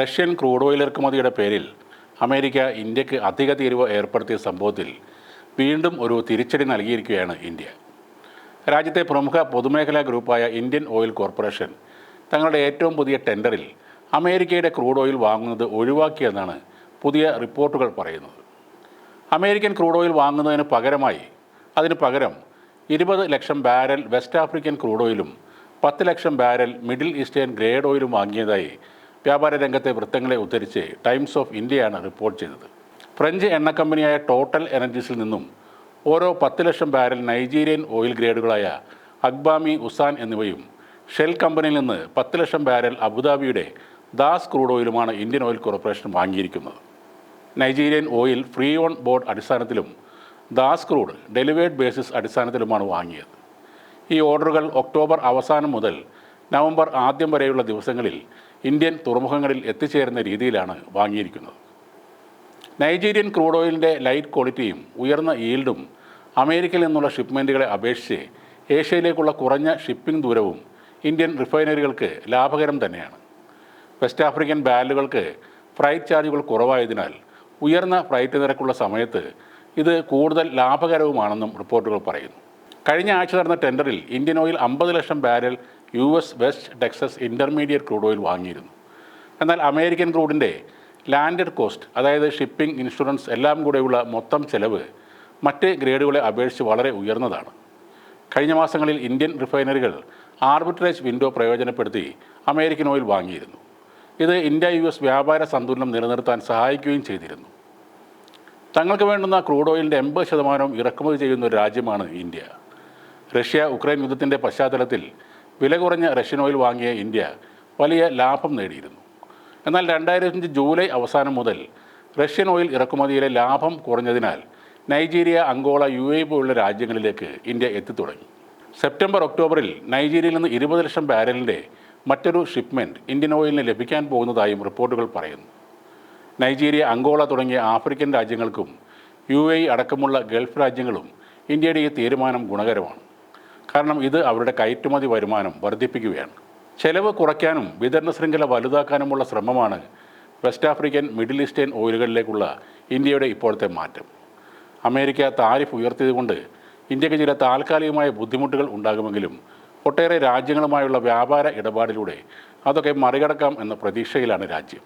Russian crude oil ഇറക്കുമതിയുടെ പേരിൽ America ഇന്ത്യയ്ക്ക് അധിക തീരുവ ഏർപ്പെടുത്തിയ സംഭവത്തിൽ വീണ്ടും ഒരു തിരിച്ചടി നൽകിയിരിക്കുകയാണ് ഇന്ത്യ. രാജ്യത്തെ പ്രമുഖ പൊതുമേഖലാ ഗ്രൂപ്പായ ഇന്ത്യൻ ഓയിൽ കോർപ്പറേഷൻ തങ്ങളുടെ ഏറ്റവും പുതിയ ടെൻഡറിൽ അമേരിക്കയുടെ ക്രൂഡ് ഓയിൽ വാങ്ങുന്നത് ഒഴിവാക്കിയെന്നാണ് പുതിയ റിപ്പോർട്ടുകൾ പറയുന്നത്. അമേരിക്കൻ ക്രൂഡ് ഓയിൽ വാങ്ങുന്നതിന് പകരമായി അതിന് പകരം ഇരുപത് lakh barrel West African crude ഓയിലും പത്ത് lakh barrel Middle Eastern grade ഓയിലും വാങ്ങിയതായി വ്യാപാര രംഗത്തെ വൃത്തങ്ങളെ ഉദ്ധരിച്ച് ടൈംസ് ഓഫ് ഇന്ത്യയാണ് റിപ്പോർട്ട് ചെയ്തത്. ഫ്രഞ്ച് എണ്ണ കമ്പനിയായ ടോട്ടൽ എനർജീസിൽ നിന്നും ഓരോ പത്ത് ലക്ഷം ബാരൽ നൈജീരിയൻ ഓയിൽ ഗ്രേഡുകളായ അക്ബാമി ഉസാൻ എന്നിവയും ഷെൽ കമ്പനിയിൽ നിന്ന് പത്ത് ലക്ഷം ബാരൽ അബുദാബിയുടെ ദാസ് ക്രൂഡ് ഓയിലുമാണ് Indian Oil Corporation വാങ്ങിയിരിക്കുന്നത്. Nigerian oil free on board അടിസ്ഥാനത്തിലും ദാസ് ക്രൂഡ് ഡെലിവേർഡ് ബേസിസ് അടിസ്ഥാനത്തിലുമാണ് വാങ്ങിയത്. ഈ ഓർഡറുകൾ ഒക്ടോബർ അവസാനം മുതൽ നവംബർ ആദ്യം വരെയുള്ള ദിവസങ്ങളിൽ ഇന്ത്യൻ തുറമുഖങ്ങളിൽ എത്തിച്ചേരുന്ന രീതിയിലാണ് വാങ്ങിയിരിക്കുന്നത്. നൈജീരിയൻ ക്രൂഡ് ഓയിലിന്റെ ലൈറ്റ് ക്വാളിറ്റിയും ഉയർന്ന ഈൽഡും അമേരിക്കയിൽ നിന്നുള്ള ഷിപ്മെന്റുകളെ അപേക്ഷിച്ച് ഏഷ്യയിലേക്കുള്ള കുറഞ്ഞ ഷിപ്പിംഗ് ദൂരവും ഇന്ത്യൻ റിഫൈനറികൾക്ക് ലാഭകരം തന്നെയാണ്. വെസ്റ്റ് ആഫ്രിക്കൻ ബാലുകൾക്ക് ഫ്രൈറ്റ് ചാർജുകൾ കുറവായതിനാൽ ഉയർന്ന ഫ്ലൈറ്റ് നിരക്കുള്ള സമയത്ത് ഇത് കൂടുതൽ ലാഭകരവുമാണെന്നും റിപ്പോർട്ടുകൾ പറയുന്നു. കഴിഞ്ഞ ആഴ്ച നടന്ന ടെൻഡറിൽ ഇന്ത്യൻ ഓയിൽ അമ്പത് lakh barrel U S West Texas Intermediate crude oil വാങ്ങിയിരുന്നു. എന്നാൽ അമേരിക്കൻ ക്രൂഡിന്റെ ലാൻഡഡ് കോസ്റ്റ് അതായത് ഷിപ്പിംഗ് ഇൻഷുറൻസ് എല്ലാം കൂടെയുള്ള മൊത്തം ചെലവ് മറ്റ് ഗ്രേഡുകളെ അപേക്ഷിച്ച് വളരെ ഉയർന്നതാണ്. കഴിഞ്ഞ മാസങ്ങളിൽ ഇന്ത്യൻ റിഫൈനറികൾ ആർബിട്രേജ് വിൻഡോ പ്രയോജനപ്പെടുത്തി അമേരിക്കൻ ഓയിൽ വാങ്ങിയിരുന്നു. ഇത് ഇന്ത്യ യു എസ് വ്യാപാര സന്തുലനം നിലനിർത്താൻ സഹായിക്കുകയും ചെയ്തിരുന്നു. തങ്ങൾക്ക് വേണ്ടുന്ന ക്രൂഡ് ഓയിലിന്റെ എൺപത് ശതമാനവും ഇറക്കുമതി ചെയ്യുന്ന ഒരു രാജ്യമാണ് ഇന്ത്യ. റഷ്യ ഉക്രൈൻ യുദ്ധത്തിന്റെ പശ്ചാത്തലത്തിൽ വില കുറഞ്ഞ റഷ്യൻ ഓയിൽ വാങ്ങിയ ഇന്ത്യ വലിയ ലാഭം നേടിയിരുന്നു. എന്നാൽ രണ്ടായിരത്തഞ്ച് ജൂലൈ അവസാനം മുതൽ റഷ്യൻ ഓയിൽ ഇറക്കുമതിയിലെ ലാഭം കുറഞ്ഞതിനാൽ നൈജീരിയ അങ്കോള യു എ പോലുള്ള രാജ്യങ്ങളിലേക്ക് ഇന്ത്യ എത്തിത്തുടങ്ങി. സെപ്റ്റംബർ ഒക്ടോബറിൽ നൈജീരിയയിൽ നിന്ന് ഇരുപത് ലക്ഷം ബാരലിന്റെ മറ്റൊരു ഷിപ്മെന്റ് ഇന്ത്യൻ ഓയിലിന് ലഭിക്കാൻ പോകുന്നതായും റിപ്പോർട്ടുകൾ പറയുന്നു. നൈജീരിയ അങ്കോള തുടങ്ങിയ ആഫ്രിക്കൻ രാജ്യങ്ങൾക്കും യു എ അടക്കമുള്ള ഗൾഫ് രാജ്യങ്ങളും ഇന്ത്യയുടെ ഈ തീരുമാനം ഗുണകരമാണ്. കാരണം ഇത് അവരുടെ കയറ്റുമതി വരുമാനം വർദ്ധിപ്പിക്കുകയാണ്. ചെലവ് കുറയ്ക്കാനും വിതരണ ശൃംഖല വലുതാക്കാനുമുള്ള ശ്രമമാണ് വെസ്റ്റ് ആഫ്രിക്കൻ മിഡിൽ ഈസ്റ്റേൺ ഓയിലുകളിലേക്കുള്ള ഇന്ത്യയുടെ ഇപ്പോഴത്തെ മാറ്റം. അമേരിക്ക താരിഫ് ഉയർത്തിയതുകൊണ്ട് ഇന്ത്യയ്ക്ക് ചില താൽക്കാലികമായ ബുദ്ധിമുട്ടുകൾ ഉണ്ടാകുമെങ്കിലും ഒട്ടേറെ രാജ്യങ്ങളുമായുള്ള വ്യാപാര ഇടപാടിലൂടെ അതൊക്കെ മറികടക്കാം എന്ന പ്രതീക്ഷയിലാണ് രാജ്യം.